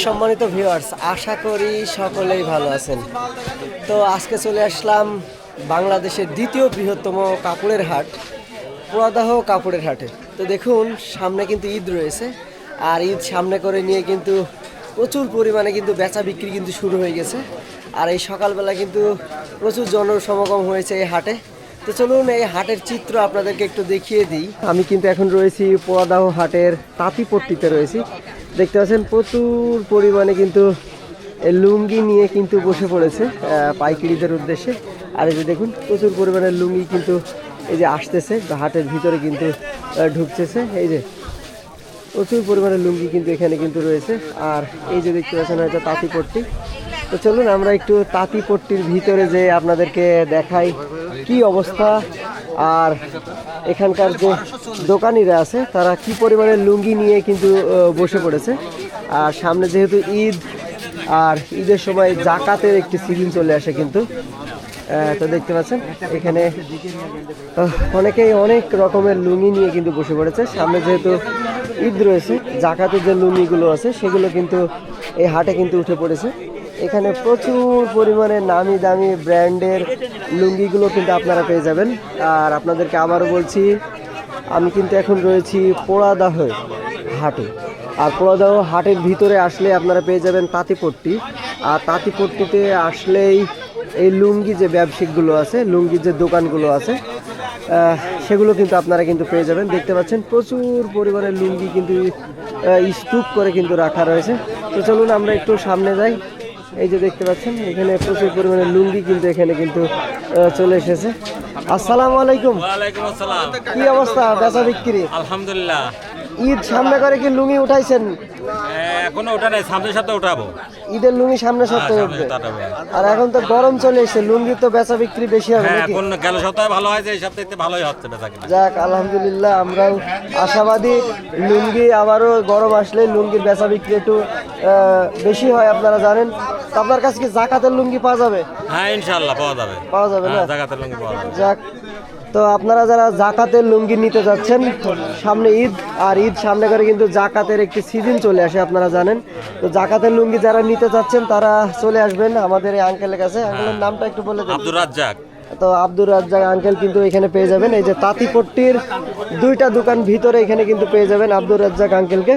সম্মানিত ভিউয়ার্স আশা করি সকলেই ভালো আছেন। তো আজকে চলে আসলাম বাংলাদেশের দ্বিতীয় বৃহত্তম কাপড়ের হাট পোড়াদাহ কাপড়ের হাটে। তো দেখুন, সামনে কিন্তু ঈদ রয়েছে, আর ঈদ সামনে করে নিয়ে কিন্তু প্রচুর পরিমাণে কিন্তু বেচা বিক্রি কিন্তু শুরু হয়ে গেছে, আর এই সকালবেলা কিন্তু প্রচুর জনসমাগম হয়েছে এই হাটে। তো চলুন এই হাটের চিত্র আপনাদেরকে একটু দেখিয়ে দিই। আমি কিন্তু এখন রয়েছি পোড়াদাহ হাটের তাঁতিপট্টিতে রয়েছি। দেখতে পাচ্ছেন, প্রচুর পরিমাণে কিন্তু লুঙ্গি নিয়ে কিন্তু বসে পড়েছে পাইকারিদের উদ্দেশ্যে। আর এই যে দেখুন, প্রচুর পরিমাণে লুঙ্গি কিন্তু এই যে আসতেছে হাটের ভিতরে কিন্তু ঢুকতেছে। এই যে প্রচুর পরিমাণে লুঙ্গি কিন্তু এখানে কিন্তু রয়েছে। আর এই যে দেখতে পাচ্ছেন হয়তো তাঁতিপট্টি তো চলুন, আমরা একটু তাঁতিপট্টির ভিতরে যে আপনাদেরকে দেখাই কি অবস্থা আর এখানকার যে দোকানিরা আছে, তারা কি পরিমাণে লুঙ্গি নিয়ে কিন্তু বসে পড়েছে। আর সামনে যেহেতু ঈদ, আর ঈদের সময় জাকাতের একটি সিজন চলে আসে কিন্তু তো দেখতে পাচ্ছেন, এখানে অনেকেই অনেক রকমের লুঙ্গি নিয়ে কিন্তু বসে পড়েছে। সামনে যেহেতু ঈদ রয়েছে, জাকাতের যে লুঙ্গিগুলো আছে, সেগুলো কিন্তু এই হাটে কিন্তু উঠে পড়েছে। এখানে প্রচুর পরিমাণে নামি দামি ব্র্যান্ডের লুঙ্গিগুলো কিন্তু আপনারা পেয়ে যাবেন। আর আপনাদেরকে আবারও বলছি, আমি কিন্তু এখন রয়েছি পোড়াদাহ হাটে। আর পোড়াদাহ হাটের ভিতরে আসলে আপনারা পেয়ে যাবেন তাঁতিপট্টি। আর তাঁতিপট্টিতে আসলেই এই লুঙ্গি যে ব্যবসায়িকগুলো আছে, লুঙ্গির যে দোকানগুলো আছে সেগুলো কিন্তু আপনারা কিন্তু পেয়ে যাবেন। দেখতে পাচ্ছেন, প্রচুর পরিমাণে লুঙ্গি কিন্তু স্তূপ করে কিন্তু রাখা রয়েছে। তো চলুন আমরা একটু সামনে যাই। এই যে দেখতে পাচ্ছেন এখানে প্রচুর পরিমাণে লুঙ্গি কিন্তু এখানে কিন্তু চলে এসেছে। আসসালামু আলাইকুম। কি অবস্থা? বেচা বিক্রি? আলহামদুলিল্লাহ। ঈদ সামনে করে কি লুঙ্গি উঠাইছেন? এখনও ওটা নেই সামনের সাথে উঠাবো ঈদের লুঙ্গি সামনে সপ্তাহে উঠবে। আর এখন তো গরম চলে এসেছে লুঙ্গি তো বেচা বিক্রি বেশি হবে হ্যাঁ নাকি? এখন গেল সপ্তাহে ভালো হয়েছে এই সপ্তাহে ভালোই হচ্ছে বেচা কিনা। যাক আলহামদুলিল্লাহ আমরাও আশাবাদী লুঙ্গি আবারও গরম আসলে লুঙ্গির বেচা বিক্রি একটু বেশি হয় আপনারা জানেন। আপনার কাছে কি জাকাতের লুঙ্গি পাওয়া যাবে? হ্যাঁ ইনশাল্লাহ পাওয়া যাবে। পাওয়া যাবে না? হ্যাঁ জায়গাতে লুঙ্গি পাওয়া যাবে। যাক তো আপনারা যারা জাকাতের লুঙ্গি নিতে যাচ্ছেন সামনে ঈদ আর ঈদ সামনে করে কিন্তু জাকাতের একটি সিজন চলে আসে আপনারা জানেন। তো জাকাতের লুঙ্গি যারা নিতে যাচ্ছেন তারা চলে আসবেন আমাদের এই আঙ্কেলের কাছে। আঙ্কেলের নামটা একটু বলে আব্দুর রাজ্জাক। তো আব্দুর রাজ্জাক আঙ্কেল কিন্তু এখানে পেয়ে যাবেন। এই যে তাঁতিপট্টির দুইটা দোকান ভিতরে এখানে কিন্তু পেয়ে যাবেন আব্দুর রাজ্জাক আঙ্কেলকে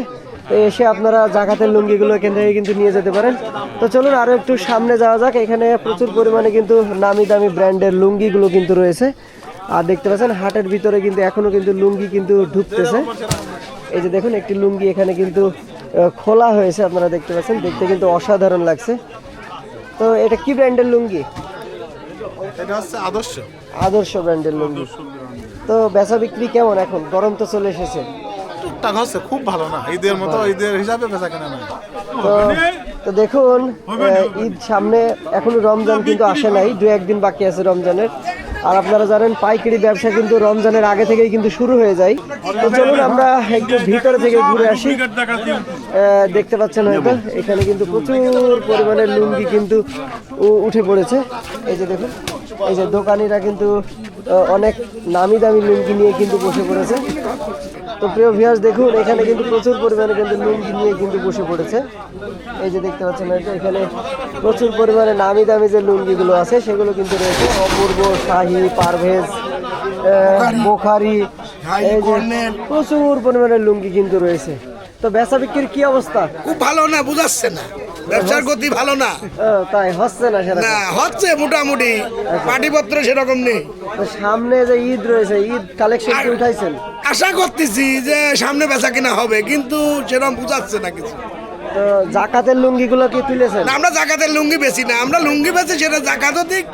তো এসে আপনারা জাকাতের লুঙ্গিগুলো এখান থেকে কিন্তু নিয়ে যেতে পারেন। তো চলুন আরও একটু সামনে যাওয়া যাক। এখানে প্রচুর পরিমাণে কিন্তু নামি দামি ব্র্যান্ডের লুঙ্গিগুলো কিন্তু রয়েছে। আর দেখতে পাচ্ছেন হাটের ভিতরে কিন্তু এখনও কিন্তু লুঙ্গি কিন্তু ঢুকতেছে। এই যে দেখুন একটি লুঙ্গি এখানে কিন্তু খোলা হয়েছে আপনারা দেখতে পাচ্ছেন। দেখতে কিন্তু অসাধারণ লাগছে। তো এটা কি ব্র্যান্ডের লুঙ্গি? এটা হচ্ছে আদর্শ। আদর্শ ব্র্যান্ডের লুঙ্গি। তো বেচা বিক্রি কেমন এখন? গরম তো চলে এসেছে। টুকটাক হচ্ছে খুব ভালো না। ঈদের মতো ঈদের হিসাবে বেচা কেনা নয় তো দেখুন ঈদ সামনে এখনও রমজান কিন্তু আসে নাই। দু একদিন বাকি আছে রমজানের। আর আপনারা জানেন পাইকারি ব্যবসা কিন্তু রমজানের আগে থেকেই কিন্তু শুরু হয়ে যায়। তো চলুন আমরা একটু ভিতরে থেকে ঘুরে আসি। দেখতে পাচ্ছেন হয়তো, এখানে কিন্তু প্রচুর পরিমাণে লুঙ্গি কিন্তু উঠে পড়েছে। এই যে দেখুন। এই যে দোকানিরা কিন্তু অনেক নামি দামি লুঙ্গি নিয়ে কিন্তু বসে পড়েছে। তো প্রিয় ভিউয়ার্স দেখুন, এখানে কিন্তু প্রচুর পরিমাণে কিন্তু লুঙ্গি নিয়ে কিন্তু বসে পড়েছে। এই যে দেখতে পাচ্ছেন এখানে প্রচুর পরিমাণে নামি দামি যে লুঙ্গিগুলো আছে, সেগুলো কিন্তু রয়েছে। অপূর্ব শাহি, পারভেজ বোখারি, এই যে প্রচুর পরিমাণে লুঙ্গি কিন্তু রয়েছে। তো বেচা বিক্রির কি অবস্থা? খুব ভালো না, বুঝাচ্ছে না। ব্যবসার গতি ভালো না। তাই হচ্ছে না সেরকম? না হচ্ছে মোটামুটি। পাটিপত্র সেরকম নেই। সামনে যে ঈদ রয়েছে ঈদ কালেকশন কি উঠাইছেন? আশা করতেছি যে সামনে বেচা কিনা হবে কিন্তু সেরকম বুঝাচ্ছে না কিছু। জাকাতের লুঙ্গিগুলো কি তুলেছেন? আমরা জাকাতের লুঙ্গি বেশি না। আমরা লুঙ্গি বেচি সেটা জাকাতও দিক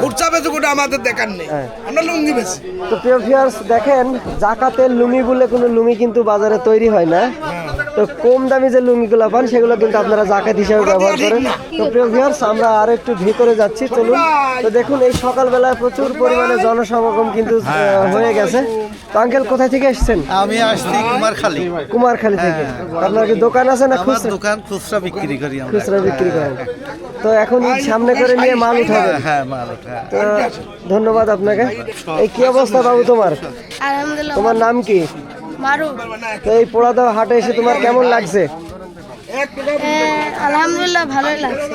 খুচরা ওটা আমাদের দেখার নেই। হ্যাঁ। আমরা লুঙ্গি বেচি। তো প্রিয় ভিউয়ার্স দেখেন জাকাতের লুঙ্গি বলে কোনো লুঙ্গি কিন্তু বাজারে তৈরি হয় না। তো কম দামি যে লুঙ্গিগুলো পান সেগুলো কিন্তু আপনারা জাকাত হিসেবে ব্যবহার করেন। তো প্রিয় ভিউয়ার্স আমরা আর একটু ভিতরে যাচ্ছি চলুন। তো দেখুন এই সকালবেলায় প্রচুর পরিমাণে জনসমাগম কিন্তু হয়ে গেছে। তো আঙ্কেল কোথায় থেকে এসেছেন? আমি আসছি কুমারখালী। কুমারখালী থেকে। আপনার কি দোকান আছে না খুচরা? দোকান খুচরা বিক্রি করি আমরা। খুচরা বিক্রি করেন। তো এখন সামনে করে নিয়ে মাল উঠাবেন। হ্যাঁ মাল তো ধন্যবাদ আপনাকে। এই কি অবস্থা বাবু তোমার? তোমার নাম কি? তো এই পোড়াদাও হাটে এসে তোমার কেমন লাগছে? আলহামদুলিল্লাহ ভালোই লাগছে।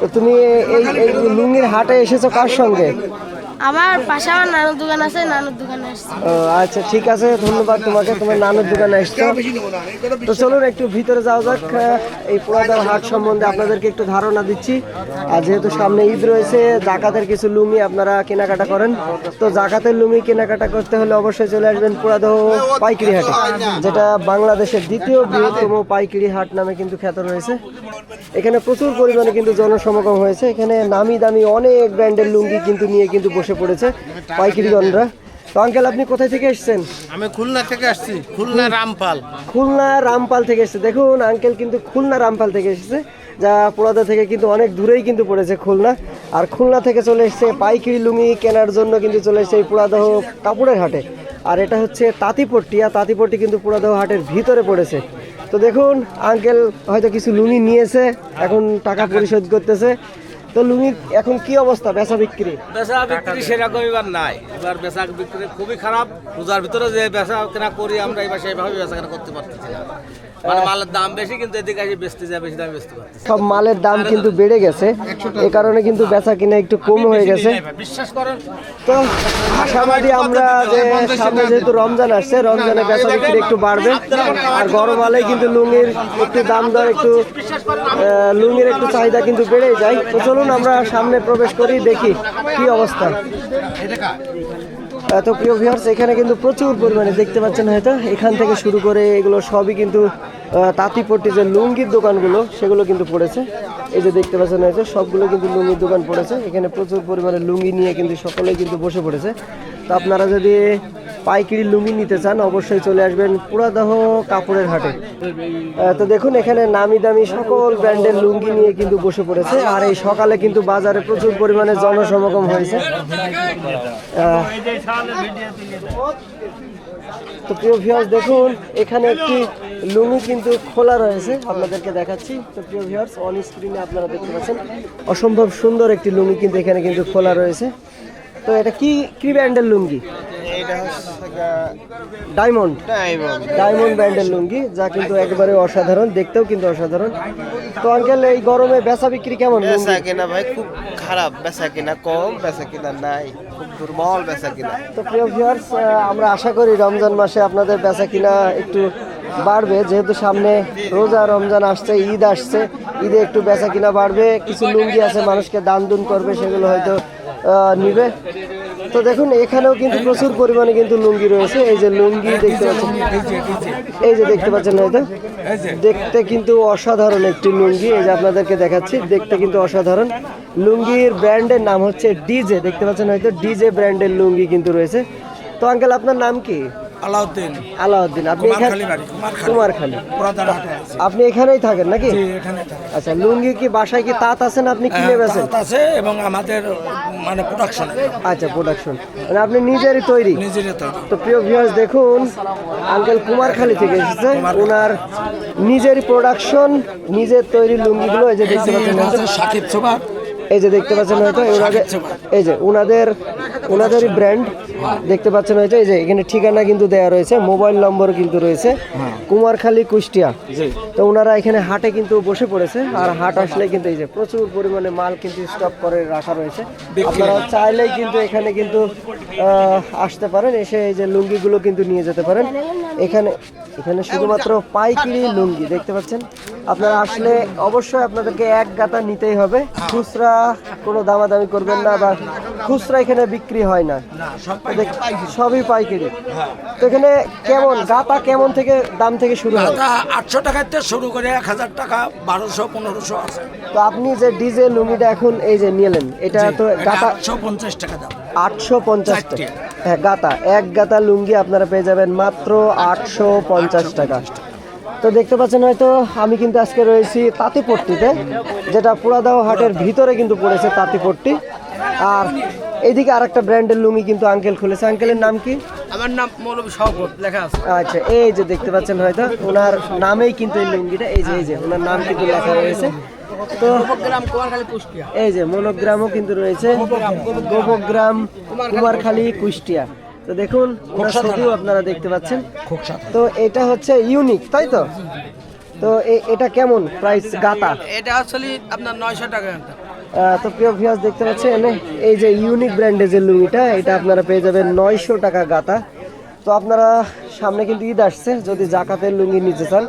তো তুমি এই এই লুঙ্গির হাটে এসেছ কার সঙ্গে? আমার পাশে আমার নানুর দোকান আছে নানুর দোকানে আসছি। ও, আচ্ছা ঠিক আছে ধন্যবাদ তোমাকে তোমার নানুর দোকানে এসছো তো চলুন একটু ভিতরে যাওয়া যাক এই পুরাতন হাট সম্বন্ধে আপনাদেরকে একটু ধারণা দিচ্ছি। আর যেহেতু সামনে ঈদ রয়েছে জাকাতের কিছু লুঙ্গি আপনারা কেনাকাটা করেন। তো জাকাতের লুমি কেনাকাটা করতে হলে অবশ্যই চলে আসবেন পুরাদহ পাইকারি হাটে যেটা বাংলাদেশের দ্বিতীয় বৃহত্তম পাইকারি হাট নামে কিন্তু খ্যাত রয়েছে। এখানে প্রচুর পরিমাণে কিন্তু জনসমাগম হয়েছে। এখানে নামি দামি অনেক ব্র্যান্ডের লুঙ্গি কিন্তু নিয়ে কিন্তু বসে পড়েছে পাইকারিগণরা তো আঙ্কেল আপনি কোথায় থেকে এসেছেন? আমি খুলনা থেকে আসছি খুলনা রামপাল। খুলনা রামপাল থেকে এসেছে। দেখুন আঙ্কেল কিন্তু খুলনা রামপাল থেকে এসেছে যা পোড়াদা থেকে কিন্তু অনেক দূরেই কিন্তু পড়েছে খুলনা। আর খুলনা থেকে চলে এসেছে পাইকারি লুঙ্গি কেনার জন্য কিন্তু চলে এসেছে এই পোড়াদহ কাপড়ের হাটে। আর এটা হচ্ছে তাঁতিপট্টি আর তাঁতিপট্টি কিন্তু পোড়াদহ হাটের ভিতরে পড়েছে। তো দেখুন আঙ্কেল হয়তো কিছু লুঙ্গি নিয়েছে এখন টাকা পরিশোধ করতেছে। তো লুঙ্গির এখন কি অবস্থা? বেচা বিক্রি? বেচা বিক্রি সেরকম এবার নাই। এবার বেচা বিক্রি খুবই খারাপ। রোজার ভিতরে যে বেচা কেনা করি আমরা এবার সেইভাবে বেচা কেনা করতে পারতেছি না। মানে মালের দাম বেশি কিন্তু এদিকে এসে বেচতে যায় বেশি দামে বেচতে পারতেছি সব মালের দাম কিন্তু বেড়ে গেছে। এই কারণে কিন্তু বেচা কিনা একটু কম হয়ে গেছে। বিশ্বাস করেন। তো আশাবাদী আমরা যে সামনে যেহেতু রমজান আসছে রমজানে বেচা বিক্রি একটু বাড়বে। আর গরম আলেই কিন্তু লুঙ্গির একটু দাম দর একটু আহ, লুঙ্গির একটু চাহিদা কিন্তু বেড়ে যায়। তো চলুন, আমরা সামনে প্রবেশ করি, দেখি কি অবস্থা। এত প্রিয় ভিউয়ার্স এখানে কিন্তু প্রচুর পরিমাণে দেখতে পাচ্ছেন হয়তো। এখান থেকে শুরু করে এগুলো সবই কিন্তু তাঁতিপট্টি যে লুঙ্গির দোকানগুলো, সেগুলো কিন্তু পড়েছে। এই যে দেখতে পাচ্ছেন হয়তো, সবগুলো কিন্তু লুঙ্গির দোকান পড়েছে। এখানে প্রচুর পরিমাণে লুঙ্গি নিয়ে কিন্তু সকলেই কিন্তু বসে পড়েছে। তো আপনারা যদি পাইকারি লুঙ্গি নিতে চান, অবশ্যই চলে আসবেন পুরাদহ কাপড়ের হাটে। তো দেখুন, এখানে নামি দামি সকল ব্র্যান্ডের লুঙ্গি নিয়ে কিন্তু বসে পড়েছে। আর এই সকালে কিন্তু বাজারে প্রচুর পরিমাণে জনসমাগম হয়েছে। তো প্রিয় ভিউয়ার্স দেখুন, এখানে একটি লুঙ্গি কিন্তু খোলা রয়েছে। আপনাদেরকে দেখাচ্ছি। তো প্রিয় ভিউয়ার্স অন স্ক্রিনে আপনারা দেখতে পাচ্ছেন, অসম্ভব সুন্দর একটি লুঙ্গি কিন্তু এখানে কিন্তু খোলা রয়েছে। তো এটা কি কি ব্র্যান্ডের লুঙ্গি? ডায়মন্ড ডায়মন্ড ব্র্যান্ডের লুঙ্গি যা কিন্তু একেবারে অসাধারণ দেখতেও কিন্তু অসাধারণ। তো আঙ্কেল এই গরমে বেচা বিক্রি কেমন বেচা কিনা ভাই খুব খারাপ। বেচা কিনা কম বেচা কিনা নাই। খুব দুর্বল বেচা কিনা। তো প্রিয় ভিউয়ার্স আমরা আশা করি রমজান মাসে আপনাদের বেচা কিনা একটু বাড়বে। যেহেতু সামনে রোজা রমজান আসছে ঈদ আসছে ঈদে একটু বেচা কিনা বাড়বে। কিছু লুঙ্গি আছে মানুষকে দান দুন করবে সেগুলো হয়তো নিবে। তো দেখুন, এখানেও কিন্তু প্রচুর পরিমাণে কিন্তু লুঙ্গি রয়েছে। এই যে লুঙ্গি দেখতে পাচ্ছেন। এই যে দেখতে পাচ্ছেন হয়তো দেখতে কিন্তু অসাধারণ একটি লুঙ্গি। এই যে আপনাদেরকে দেখাচ্ছি, দেখতে কিন্তু অসাধারণ। লুঙ্গির ব্র্যান্ডের নাম হচ্ছে ডিজে। দেখতে পাচ্ছেন হয়তো ডিজে ব্র্যান্ডের লুঙ্গি কিন্তু রয়েছে। তো আঙ্কেল, আপনার নাম কি? আলাউদ্দিন। আলাউদ্দিন আপনি এখানে কুমারখালী আপনি এখানেই থাকেন নাকি? আচ্ছা লুঙ্গি কি বাসায় কি তাঁত আছেন আপনি কিনে বেছেন? আছে এবং আমাদের মানে প্রোডাকশন আচ্ছা প্রোডাকশন মানে আপনি নিজেরই তৈরি? তো প্রিয় ভিউয়ার্স দেখুন আঙ্কেল কুমারখালী থেকে এসেছে। ওনার নিজেরই প্রোডাকশন নিজের তৈরি লুঙ্গিগুলো এই যে দেখতে পাচ্ছেন। সাকিব সোবার এই যে দেখতে পাচ্ছেন হয়তো ওনাদের এই যে ওনাদের ওনাদেরই ব্র্যান্ড দেখতে পাচ্ছেন হয়তো এই যে এখানে ঠিকানা কিন্তু দেওয়া রয়েছে মোবাইল নম্বর কিন্তু রয়েছে কুমারখালী কুষ্টিয়া। তো ওনারা এখানে হাটে কিন্তু বসে পড়েছে আর হাট আসলে কিন্তু এই যে প্রচুর পরিমাণে মাল কিন্তু স্টক করে রাখা রয়েছে। আপনারা চাইলেই কিন্তু এখানে কিন্তু আহ, আসতে পারেন এসে এই যে লুঙ্গিগুলো কিন্তু নিয়ে যেতে পারেন। এখানে এখানে শুধুমাত্র পাইকারি লুঙ্গি দেখতে পাচ্ছেন? আপনারা আসলে অবশ্যই আপনাদেরকে এক গাতা নিতেই হবে। খুচরা কোনো দামাদামি করবেন না বা খুচরা এখানে বিক্রি হয় না। সবই পাইকারি। তো এখানে কেমন গাতা কেমন থেকে দাম থেকে শুরু হয়? আটশো টাকাতে শুরু করে এক হাজার টাকা বারোশো পনেরোশো আছে। তো আপনি যে ডিজে লুঙ্গিটা এখন এই যে নিলেন এটা তো গাতা আটশো পঞ্চাশ টাকা দাম। আটশো পঞ্চাশ টাকা। হ্যাঁ গাতা। এক গাতা লুঙ্গি আপনারা পেয়ে যাবেন মাত্র আটশো পঞ্চাশ টাকা। তো দেখতে পাচ্ছেন হয়তো আমি কিন্তু আজকে রয়েছি তাঁতিপট্টিতে যেটা পুরাদাহ হাটের ভিতরে কিন্তু পড়েছে তাঁতিপট্টি। আর এইদিকে আরেকটা ব্র্যান্ডের লুঙ্গি কিন্তু আঙ্কেল খুলেছে। আঙ্কেলের নাম কি? আমার নাম মৌলভী শওকত লেখা আছে। আচ্ছা এই যে দেখতে পাচ্ছেন হয়তো ওনার নামেই কিন্তু এই লুঙ্গিটা এই যে এই যে ওনার নাম কিন্তু লেখা রয়েছে। তো এই যে মনোগ্রামও কিন্তু রয়েছে। গোপগ্রাম কুমারখালী কুষ্টিয়া। তো দেখুন ছবিও আপনারা দেখতে পাচ্ছেন। তো এটা হচ্ছে ইউনিক তাই তো? তো এটা কেমন প্রাইস গাতা? এটা আসলে আপনার নয়শো টাকা তো প্রিয় ভিউয়ার্স দেখতে পাচ্ছেন এই যে ইউনিক ব্র্যান্ডের যে লুঙ্গিটা এটা আপনারা পেয়ে যাবেন নয়শো টাকা গাতা। তো আপনারা সামনে কিন্তু ঈদ আসছে যদি জাকাতের লুঙ্গি নিতে চান।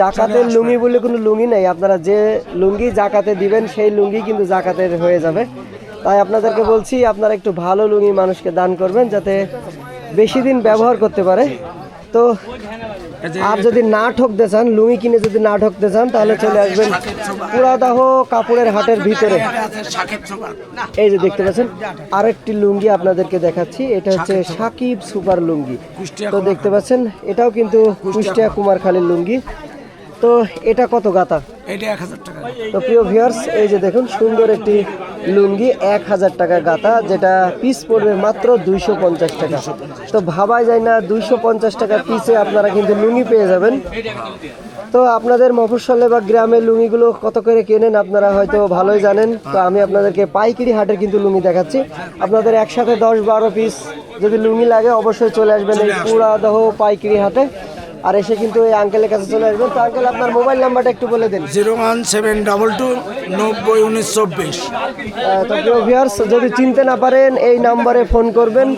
জাকাতের লুঙ্গি বলে কোনো লুঙ্গি নেই আপনারা যে লুঙ্গি জাকাতে দিবেন সেই লুঙ্গি কিন্তু জাকাতের হয়ে যাবে। তাই আপনাদেরকে বলছি আপনারা একটু ভালো লুঙ্গি মানুষকে দান করবেন যাতে বেশি দিন ব্যবহার করতে পারে। তো আর যদি না ঠকতে চান লুঙ্গি কিনে যদি না ঠকতে চান তাহলে চলে আসবেন পুরাদাহ কাপড়ের হাটের ভিতরে। এই যে দেখতে পাচ্ছেন আরেকটি লুঙ্গি আপনাদেরকে দেখাচ্ছি এটা হচ্ছে সাকিব সুপার। লুঙ্গি। তো দেখতে পাচ্ছেন এটাও কিন্তু কুষ্টিয়া কুমারখালীর লুঙ্গি। তো এটা কত গাতা? এটা এক হাজার টাকা তো প্রিয় ভিউয়ার্স এই যে দেখুন সুন্দর একটি লুঙ্গি এক হাজার টাকা গাতা যেটা পিস পড়বে মাত্র দুইশো পঞ্চাশ টাকা। তো ভাবাই যায় না দুইশো পঞ্চাশ টাকা পিসে আপনারা কিন্তু লুঙ্গি পেয়ে যাবেন। তো আপনাদের মফস্বলে বা গ্রামের লুঙ্গিগুলো কত করে কেনেন আপনারা হয়তো ভালোই জানেন। তো আমি আপনাদেরকে পাইকারি হাটের কিন্তু লুঙ্গি দেখাচ্ছি। আপনাদের একসাথে দশ বারো পিস যদি লুঙ্গি লাগে অবশ্যই চলে আসবেন এই পুরাদহ পাইকারি হাটে। আর এসে কিন্তু এই আঙ্কেলের কাছে চলে আসবেন। তো আঙ্কেল আপনার মোবাইল নাম্বারটা একটু বলে দিন। Zero one seven double two নব্বই উনিশ চব্বিশ। তো প্রিয় ভিউয়ার্স যদি চিনতে না পারেন এই নাম্বারে ফোন করবেন।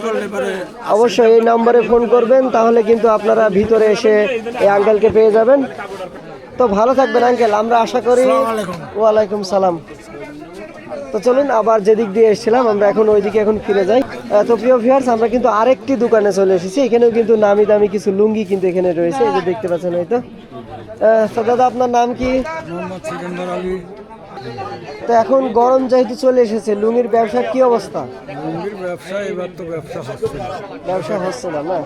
অবশ্যই এই নাম্বারে ফোন করবেন তাহলে কিন্তু আপনারা ভিতরে এসে এই আঙ্কেলকে পেয়ে যাবেন। তো ভালো থাকবেন আঙ্কেল আমরা আশা করি ওয়ালাইকুম সালাম। তো চলুন, আবার যেদিক দিয়ে এসেছিলাম, আমরা এখন ওইদিকে এখন ফিরে যাই। তো প্রিয় ভিউয়ার্স আমরা কিন্তু আরেকটি দোকানে চলে এসেছি। এখানেও কিন্তু নামি দামি কিছু লুঙ্গি কিন্তু এখানে রয়েছে, এই যে দেখতে পাচ্ছেন হয়তো। তো দাদা, আপনার নাম কি? তো এখন গরম যেহেতু চলে এসেছে লুঙ্গির ব্যবসার কি অবস্থা? ব্যবসা হচ্ছে না। না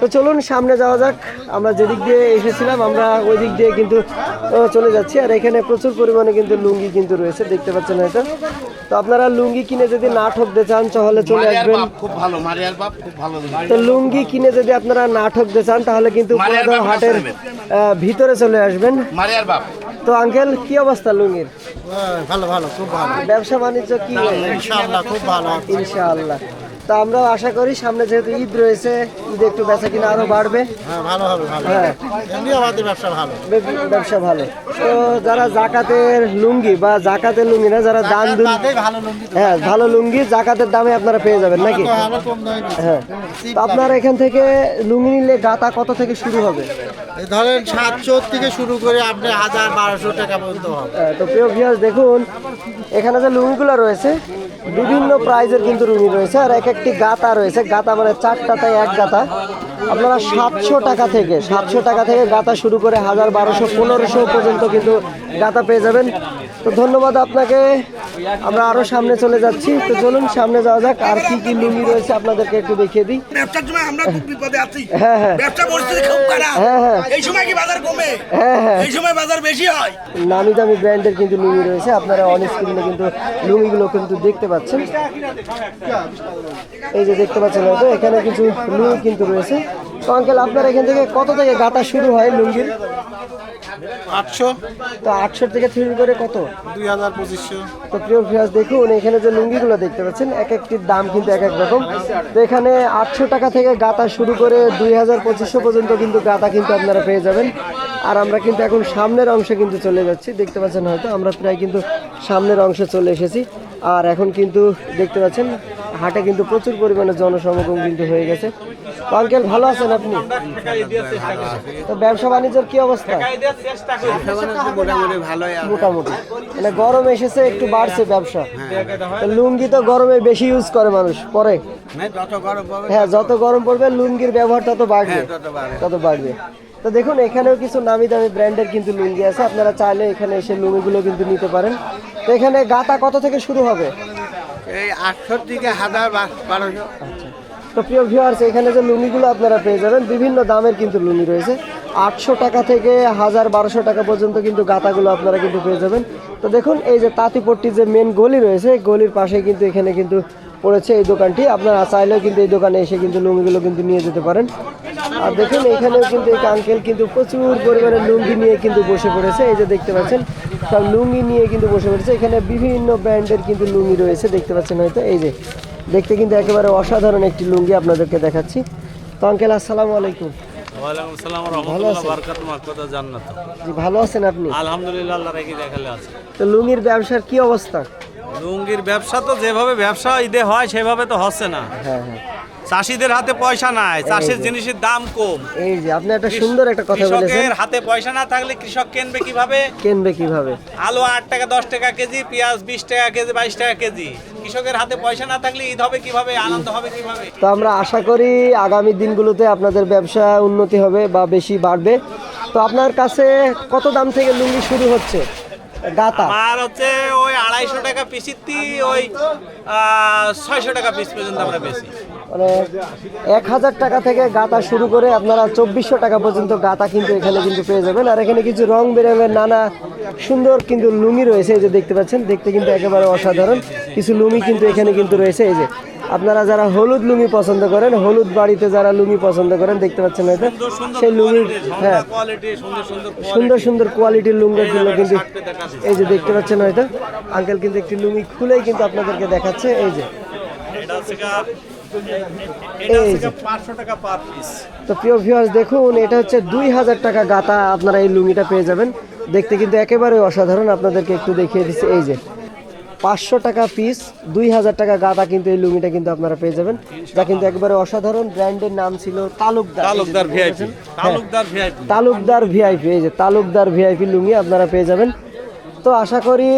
তো চলুন সামনে যাওয়া যাক। আমরা যেদিক দিয়ে এসেছিলাম আমরা ওই দিক দিয়ে কিন্তু চলে যাচ্ছি। আর এখানে প্রচুর পরিমাণে কিন্তু লুঙ্গি কিন্তু রয়েছে দেখতে পাচ্ছেন হয়তো। তো আপনারা লুঙ্গি কিনে যদি না ঠকতে চান তাহলে চলে আসবেন। খুব ভালো মারিয়ার বাপ খুব ভালো তো লুঙ্গি কিনে যদি আপনারা না ঠকতে চান তাহলে কিন্তু হাটের আহ, ভিতরে চলে আসবেন। মারিয়ার বাপ। তো আঙ্কেল কি অবস্থা লুঙ্গির? ভালো ভালো খুব ভালো। ব্যবসা বাণিজ্য কি? ইনশাআল্লাহ খুব ভালো। ইনশাআল্লাহ। তো আমরাও আশা করি সামনে যেহেতু ঈদ রয়েছে ঈদে একটু বেচা কিনা আরও বাড়বে। হ্যাঁ ভালো হবে ভালো হ্যাঁ। আমাদের ব্যবসা ভালো। ব্যবসা ভালো। তো যারা জাকাতের লুঙ্গি বা জাকাতের লুঙ্গি না যারা দান হ্যাঁ ভালো লুঙ্গি জাকাতের দামে আপনারা পেয়ে যাবেন নাকি। হ্যাঁ। আপনার এখান থেকে লুঙ্গি নিলে গাতা কত থেকে শুরু হবে? ধরেন সাতশো থেকে শুরু করে আপনি হাজার বারোশো টাকা পর্যন্ত হবে। হ্যাঁ, তো প্রিয় দেখুন এখানে যে লুঙ্গিগুলো রয়েছে, বিভিন্ন প্রাইজের কিন্তু লুঙ্গি রয়েছে। আর এক একটি গাতা রয়েছে, গাতা মানে চারটাতে এক গাতা। আপনারা সাতশো টাকা থেকে, সাতশো টাকা থেকে গাতা শুরু করে হাজার বারোশো, পনেরোশো পর্যন্ত কিন্তু গাতা পেয়ে যাবেন। তো ধন্যবাদ আপনাকে। আমরা আরও সামনে চলে যাচ্ছি। তো চলুন সামনে যাওয়া যাক। আর কি কি লুঙ্গি রয়েছে আপনাদেরকে একটু দেখিয়ে দিই। ব্যবসার সময় আমরা খুব বিপদে আছি। হ্যাঁ হ্যাঁ। ব্যবসা পরিস্থিতি খুব খারাপ। হ্যাঁ হ্যাঁ। এই সময় কি বাজার কমে? হ্যাঁ হ্যাঁ। এই সময় বাজার বেশি হয়। নামি দামি ব্র্যান্ডের কিন্তু লুঙ্গি রয়েছে। আপনারা অন স্ক্রিনে কিন্তু লুঙ্গিগুলো কিন্তু দেখতে পাচ্ছেন। এই যে দেখতে পাচ্ছেন হয়তো এখানে কিছু লুঙ্গি কিন্তু রয়েছে। তো আঙ্কেল আপনার এখান থেকে কত থেকে গাতা শুরু হয় লুঙ্গির? আটশো? তো আটশো থেকে শুরু করে কত? দুই হাজার পঁচিশশো। তো প্রিয় ভিউয়ার্স দেখুন এখানে যে লুঙ্গিগুলো দেখতে পাচ্ছেন এক একটির দাম কিন্তু এক এক রকম। তো এখানে আটশো টাকা থেকে গাতা শুরু করে দুই হাজার পঁচিশশো পর্যন্ত কিন্তু গাতা কিন্তু আপনারা পেয়ে যাবেন। আর আমরা কিন্তু এখন সামনের অংশে কিন্তু চলে যাচ্ছি। দেখতে পাচ্ছেন হয়তো আমরা প্রায় কিন্তু সামনের অংশে চলে এসেছি। আর এখন কিন্তু দেখতে পাচ্ছেন হাটে কিন্তু প্রচুর পরিমাণে জনসমাগম কিন্তু হয়ে গেছে। তো আঙ্কেল ভালো আছেন আপনি? তো ব্যবসা বাণিজ্যের কি অবস্থা? মোটামুটি ভালোই মোটামুটি। মানে গরম এসেছে একটু বাড়ছে ব্যবসা। লুঙ্গি তো গরমে বেশি ইউজ করে মানুষ পরে। যত গরম পাবে হ্যাঁ যত গরম পড়বে লুঙ্গির ব্যবহার তত বাড়বে। তত বাড়বে। তো দেখুন এখানেও কিছু নামি দামি ব্র্যান্ডের কিন্তু লুঙ্গি আছে। আপনারা চাইলে এখানে এসে লুঙ্গিগুলো কিন্তু নিতে পারেন। তো এখানে গাতা কত থেকে শুরু হবে? এই আটশো থেকে হাজার বারোশো। তো প্রিয় ভিউয়ার্স এখানে যে লুঙ্গিগুলো আপনারা পেয়ে যাবেন বিভিন্ন দামের কিন্তু লুঙ্গি রয়েছে। আটশো টাকা থেকে হাজার বারোশো টাকা পর্যন্ত কিন্তু গাতাগুলো আপনারা কিন্তু পেয়ে যাবেন। তো দেখুন, এই যে তাঁতিপট্টি যে মেন গলি রয়েছে গলির পাশে কিন্তু এখানে কিন্তু পড়েছে এই দোকানটি। আপনারা চাইলেও কিন্তু এই দোকানে এসে কিন্তু লুঙ্গিগুলো কিন্তু নিয়ে যেতে পারেন। আর দেখুন, এখানেও কিন্তু এই আঙ্কেল কিন্তু প্রচুর পরিমাণে লুঙ্গি নিয়ে কিন্তু বসে পড়েছে। এই যে দেখতে পাচ্ছেন সব লুঙ্গি নিয়ে কিন্তু বসে পড়েছে। এখানে বিভিন্ন ব্র্যান্ডের কিন্তু লুঙ্গি রয়েছে, দেখতে পাচ্ছেন হয়তো। এই যে, দেখতে কিন্তু একেবারে অসাধারণ একটি লুঙ্গি আপনাদেরকে দেখাচ্ছি। তো আঙ্কেল আসসালামু আলাইকুম। ওয়ালাইকুম আসসালাম ভালো রহমতুল্লাহ আছেন? জান্নাত। জি ভালো আছেন আপনি? আলহামদুলিল্লাহ আল্লাহ রেখে দেখালে আছে। তো লুঙ্গির ব্যবসার কি অবস্থা? লুঙ্গির ব্যবসা তো যেভাবে ব্যবসা ঈদে হয় সেভাবে তো হচ্ছে না। হ্যাঁ হ্যাঁ। চাষিদের হাতে পয়সা নাই চাষের জিনিসের দাম কম। এই যে আপনি একটা সুন্দর একটা কথা বলেছেন। কৃষকের হাতে পয়সা না থাকলে কৃষক কিনবে কীভাবে? কিনবে কীভাবে? আলু আট টাকা দশ টাকা কেজি পেঁয়াজ বিশ টাকা কেজি বাইশ টাকা কেজি। কৃষকের হাতে পয়সা না থাকলে ঈদ হবে কীভাবে আনন্দ হবে কীভাবে? তো আমরা আশা করি আগামী দিনগুলোতে আপনাদের ব্যবসা উন্নতি হবে বা বেশি বাড়বে। তো আপনার কাছে কত দাম থেকে লুঙ্গি শুরু হচ্ছে? গাতা আর হচ্ছে ওই আড়াইশো টাকা পিসিতি ওই ছয়শো টাকা পিস পর্যন্ত আমরা বেশি মানে এক হাজার টাকা থেকে গাতা শুরু করে আপনারা চব্বিশশো টাকা পর্যন্ত গাতা কিন্তু এখানে কিন্তু পেয়ে যাবেন। আর এখানে কিছু রং বেরঙের নানা সুন্দর কিন্তু লুঙ্গি রয়েছে, এই যে দেখতে পাচ্ছেন, দেখতে কিন্তু একেবারে অসাধারণ। কিছু লুঙ্গি কিন্তু এখানে কিন্তু রয়েছে, এই যে আপনারা যারা হলুদ লুঙ্গি পছন্দ করেন, হলুদ বাড়িতে যারা লুঙ্গি পছন্দ করেন, দেখতে পাচ্ছেন হয়তো সেই কোয়ালিটি হ্যাঁ সুন্দর সুন্দর কোয়ালিটির লুঙ্গিগুলো কিন্তু এই যে দেখতে পাচ্ছেন হয়তো। আঙ্কেল কিন্তু একটি লুঙ্গি খুলেই কিন্তু আপনাদেরকে দেখাচ্ছে, এই যে। তো প্রিয় ভিউয়ার্স দেখুন এটা হচ্ছে দুই হাজার টাকা গাতা আপনারা এই লুঙ্গিটা পেয়ে যাবেন। দেখতে কিন্তু একেবারে অসাধারণ আপনাদেরকে একটু দেখিয়ে দিচ্ছি। এই যে পাঁচশো টাকা পিস দুই হাজার টাকা গাদা কিন্তু এই লুঙ্গিটা কিন্তু আপনারা পেয়ে যাবেন। যা কিন্তু একেবারে অসাধারণ ব্র্যান্ডের নাম ছিল তালুকদার। তালুকদার ভিআইপি তালুকদার ভিআইপি এই যে তালুকদার ভিআইপি লুঙ্গি আপনারা পেয়ে যাবেন। তো আশা করি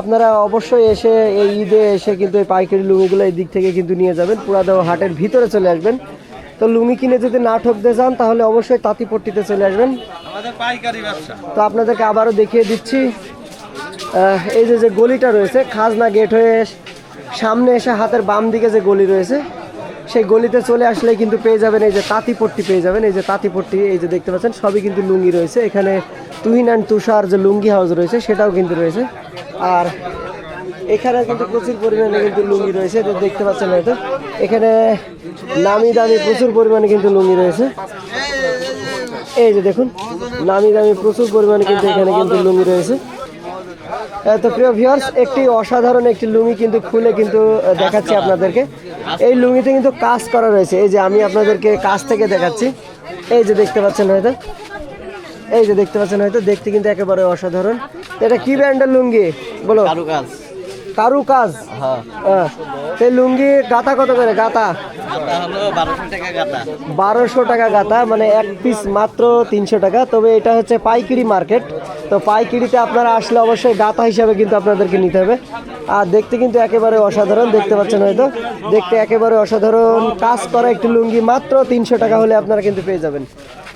আপনারা অবশ্যই এসে এই ঈদে এসে কিন্তু এই পাইকারি লুঙ্গিগুলো এই দিক থেকে কিন্তু নিয়ে যাবেন। পুরাদাও হাটের ভিতরে চলে আসবেন। তো লুঙ্গি কিনে যদি না ঠকতে চান তাহলে অবশ্যই তাঁতিপট্টিতে চলে আসবেন। তো আপনাদেরকে আবারও দেখিয়ে দিচ্ছি। এই যে যে গলিটা রয়েছে খাজনা গেট হয়ে সামনে এসে হাতের বাম দিকে যে গলি রয়েছে সেই গলিতে চলে আসলে কিন্তু পেয়ে যাবেন এই যে তাঁতিপট্টি পেয়ে যাবেন এই যে তাঁতিপট্টি এই যে দেখতে পাচ্ছেন, সবই কিন্তু লুঙ্গি রয়েছে। এখানে তুহিন অ্যান্ড তুষার যে লুঙ্গি হাউস রয়েছে, সেটাও কিন্তু রয়েছে। আর এখানে কিন্তু প্রচুর পরিমাণে কিন্তু লুঙ্গি রয়েছে দেখতে পাচ্ছেন হয়তো। এখানে নামি দামি প্রচুর পরিমাণে কিন্তু লুঙ্গি রয়েছে। এই যে দেখুন, নামি দামি প্রচুর পরিমাণে কিন্তু এখানে কিন্তু লুঙ্গি রয়েছে। তো প্রিয় ভিউয়ার্স একটি অসাধারণ একটি লুঙ্গি কিন্তু খুলে কিন্তু দেখাচ্ছি আপনাদেরকে। এই লুঙ্গিতে কিন্তু কাজ করা রয়েছে। এই যে আমি আপনাদেরকে কাজ থেকে দেখাচ্ছি। এই যে দেখতে পাচ্ছেন হয়তো? এই যে দেখতে পাচ্ছেন হয়তো? দেখতে কিন্তু একেবারে অসাধারণ। এটা কি ব্র্যান্ডের লুঙ্গি? বলো। কারুকাজ। কারু কাজ? হ্যাঁ। এই লুঙ্গি গাতা কত করে? গাতা বারোশো টাকা গাতা বারোশো টাকা গাতা মানে এক পিস মাত্র তিনশো টাকা। তবে এটা হচ্ছে পাইকিরি মার্কেট। তো পাইকিরিতে আপনারা আসলে অবশ্যই গাতা হিসাবে কিন্তু আপনাদেরকে নিতে হবে। আর দেখতে কিন্তু একেবারে অসাধারণ দেখতে পাচ্ছেন হয়তো? দেখতে একেবারে অসাধারণ। কাজ করা একটি লুঙ্গি মাত্র তিনশো টাকা হলে আপনারা কিন্তু পেয়ে যাবেন।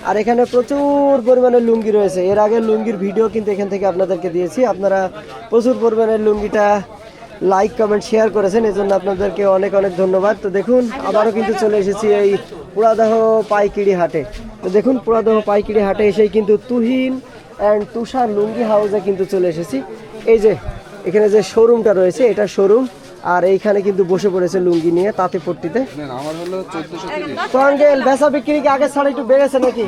আর এখানে প্রচুর পরিমাণে লুঙ্গি রয়েছে। এর আগে লুঙ্গির ভিডিও কিন্তু এখান থেকে আপনাদেরকে দিয়েছি। আপনারা প্রচুর পরিমাণে লুঙ্গিটা লাইক কমেন্ট শেয়ার করেছেন এজন্য আপনাদেরকে অনেক অনেক ধন্যবাদ। তো দেখুন আবারও কিন্তু চলে এসেছি এই পুরাদহ পাইকিরি হাটে। তো দেখুন পুরাদহ পাইকিরি হাটে এসেই কিন্তু তুহিন অ্যান্ড তুষার লুঙ্গি হাউসে কিন্তু চলে এসেছি। এই যে এখানে যে শোরুমটা রয়েছে এটা শোরুম আর এইখানে কিন্তু বসে পড়েছে লুঙ্গি নিয়ে তাতে পট্টিতে। তো আঙ্কেল বেচা বিক্রি কি আগের ছাড়া একটু বেড়েছে নাকি?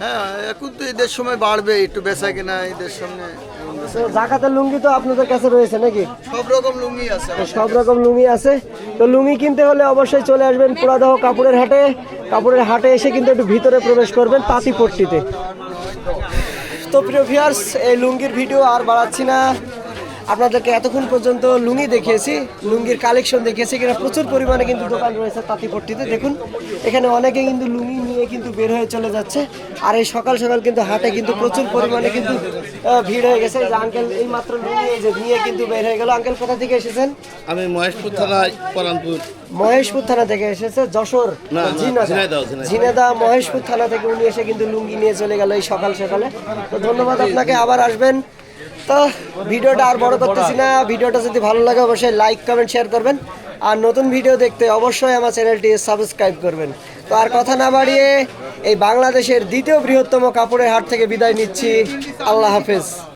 হ্যাঁ এখন তো ঈদের সময় বাড়বে একটু বেচা কিনা ঈদের সামনে। তো জাকাতের লুঙ্গি তো আপনাদের কাছে রয়েছে নাকি? সব রকম লুঙ্গি আছে সব রকম লুঙ্গি আছে। তো লুঙ্গি কিনতে হলে অবশ্যই চলে আসবেন পুরাদহ কাপড়ের হাটে। কাপড়ের হাটে এসে কিন্তু একটু ভিতরে প্রবেশ করবেন তাঁতিপট্টিতে তো প্রিয় ভিউয়ার্স এই লুঙ্গির ভিডিও আর বাড়াচ্ছি না। আপনাদেরকে এতক্ষণ পর্যন্ত লুঙ্গি দেখিয়েছি লুঙ্গির কালেকশন দেখিয়েছি এখানে প্রচুর পরিমাণে কিন্তু দোকান রয়েছে তাঁতিপট্টিতে। দেখুন এখানে অনেকে কিন্তু লুঙ্গি নিয়ে কিন্তু বের হয়ে চলে যাচ্ছে। আর এই সকাল সকাল কিন্তু হাটে কিন্তু প্রচুর পরিমাণে কিন্তু ভিড় হয়ে গেছে। যে আঙ্কেল এই মাত্র লুঙ্গি এই যে নিয়ে কিন্তু বের হয়ে গেল। আঙ্কেল কোথা থেকে এসেছেন? আমি মহেশপুর থানায় পরানপুর মহেশপুর থানা থেকে এসেছে যশোর। ঝিনাদা মহেশপুর থানা থেকে উনি এসে কিন্তু লুঙ্গি নিয়ে চলে গেল এই সকাল সকালে। তো ধন্যবাদ আপনাকে। আবার আসবেন। তো ভিডিওটা আর বড় করতেছি না। ভিডিওটা যদি ভালো লাগে, অবশ্যই লাইক কমেন্ট শেয়ার করবেন। আর নতুন ভিডিও দেখতে অবশ্যই আমার চ্যানেলটি সাবস্ক্রাইব করবেন। তো আর কথা না বাড়িয়ে এই বাংলাদেশের দ্বিতীয় বৃহত্তম কাপড়ের হাট থেকে বিদায় নিচ্ছি। আল্লাহ হাফেজ।